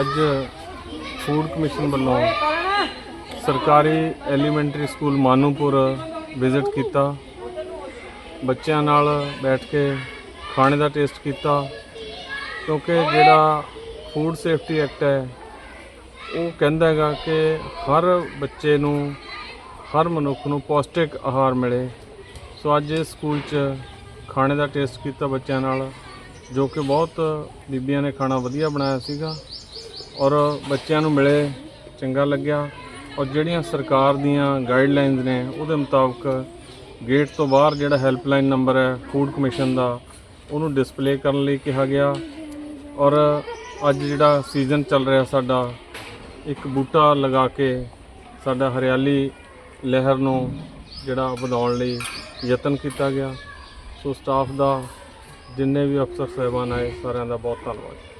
ਅੱਜ food commission ਵੱਲੋਂ ਸਰਕਾਰੀ ਐਲੀਮੈਂਟਰੀ ਸਕੂਲ ਮਾਨੂਪੁਰ ਵਿਜ਼ਿਟ ਕੀਤਾ। ਬੱਚਿਆਂ ਨਾਲ ਬੈਠ ਕੇ ਖਾਣੇ ਦਾ ਟੇਸਟ ਕੀਤਾ। ਕਿਉਂਕਿ ਜਿਹੜਾ ਫੂਡ ਸੇਫਟੀ ਐਕਟ ਹੈ, ਉਹ ਕਹਿੰਦਾ ਹੈਗਾ ਕਿ ਹਰ ਬੱਚੇ ਨੂੰ, ਹਰ ਮਨੁੱਖ ਨੂੰ ਪੌਸ਼ਟਿਕ ਆਹਾਰ ਮਿਲੇ। ਸੋ ਅੱਜ ਇਸ ਸਕੂਲ 'ਚ ਖਾਣੇ ਦਾ ਟੇਸਟ ਕੀਤਾ ਬੱਚਿਆਂ ਨਾਲ, ਜੋ ਕਿ ਬਹੁਤ ਬੀਬੀਆਂ ਨੇ ਖਾਣਾ ਵਧੀਆ ਬਣਾਇਆ ਸੀਗਾ। ਔਰ ਬੱਚਿਆਂ ਨੂੰ ਮਿਲੇ, ਚੰਗਾ ਲੱਗਿਆ। ਔਰ ਜਿਹੜੀਆਂ ਸਰਕਾਰ ਦੀਆਂ ਗਾਈਡਲਾਈਨਸ ਨੇ, ਉਹਦੇ ਮੁਤਾਬਕ ਗੇਟ ਤੋਂ ਬਾਹਰ ਜਿਹੜਾ ਹੈਲਪਲਾਈਨ ਨੰਬਰ ਹੈ ਫੂਡ ਕਮਿਸ਼ਨ ਦਾ, ਉਹਨੂੰ ਡਿਸਪਲੇ ਕਰਨ ਲਈ ਕਿਹਾ ਗਿਆ। ਔਰ ਅੱਜ ਜਿਹੜਾ ਸੀਜ਼ਨ ਚੱਲ ਰਿਹਾ ਸਾਡਾ, ਇੱਕ ਬੂਟਾ ਲਗਾ ਕੇ ਸਾਡਾ ਹਰਿਆਲੀ ਲਹਿਰ ਨੂੰ ਜਿਹੜਾ ਵਧਾਉਣ ਲਈ ਯਤਨ ਕੀਤਾ ਗਿਆ। ਸੋ ਸਟਾਫ ਦਾ, ਜਿੰਨੇ ਵੀ ਅਫਸਰ ਸਹਿਬਾਨ ਆਏ, ਸਾਰਿਆਂ ਦਾ ਬਹੁਤ ਧੰਨਵਾਦ।